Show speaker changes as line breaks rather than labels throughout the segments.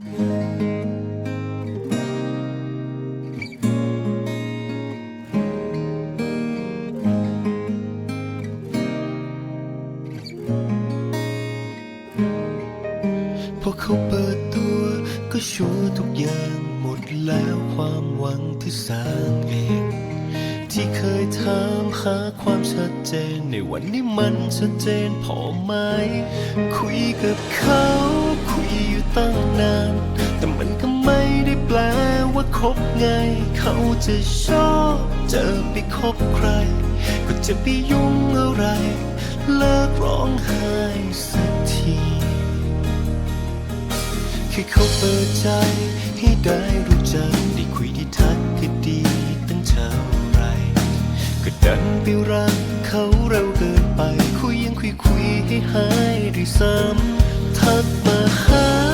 พอเขาเปิดตัวก็ชัวทุกอย่างหมดแล้วความหวังที่สร้างเองที่เคยถามหาความชัดเจนในวันนี้มันชัดเจนพอไหม คุยกับเขา ตั้งนาน แต่มันก็ไม่ได้แปลว่าคบไง เขาจะชอบเจอไปคบใคร ก็จะไปยุ่งอะไร เลิกร้องไห้สักทีแค่เขาเปิดใจให้ได้รู้จักได้คุยได้ทักก็ดีตั้งเท่าไรก็ดันไปรักเขาเราเกินไป คุยยังคุยคุยให้หายด้วยซ้ำทักมาหา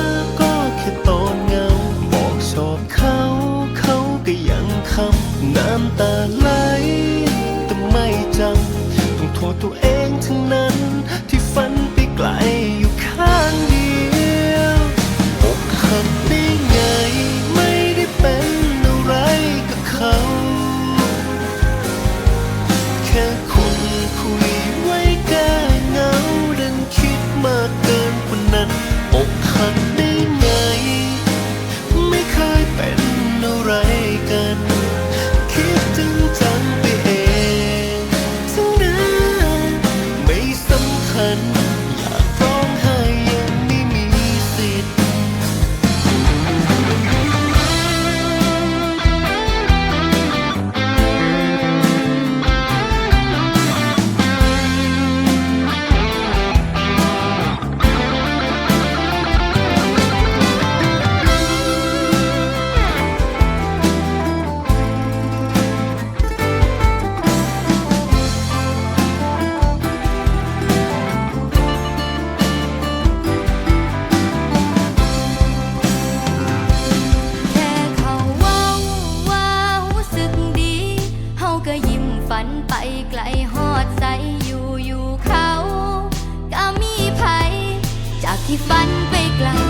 จากที่
ฝันไปไกล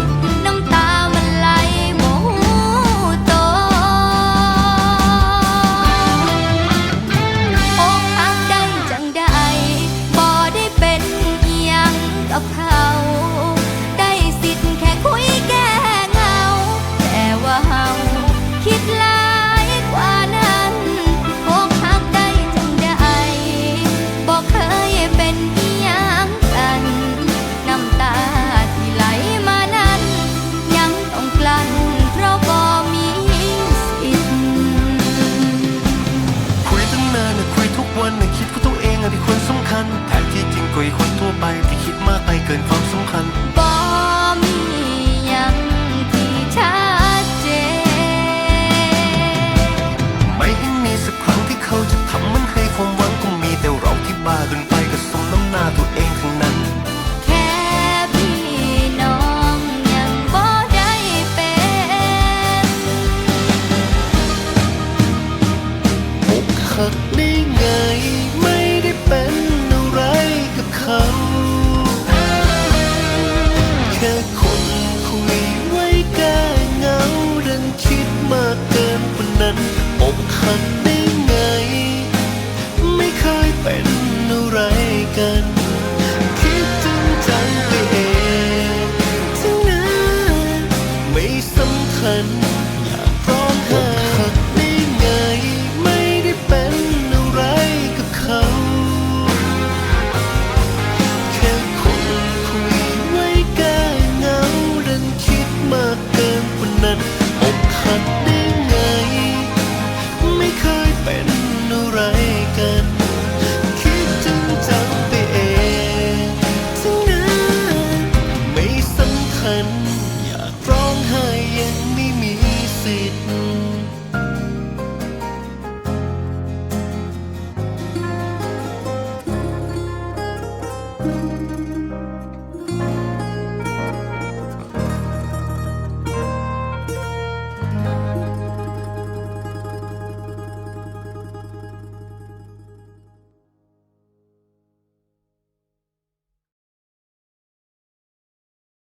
adım ัน คิดจน
จำไปเองทั้งนั้น
ไม่
สำคัญ สิทธิ์ thank you.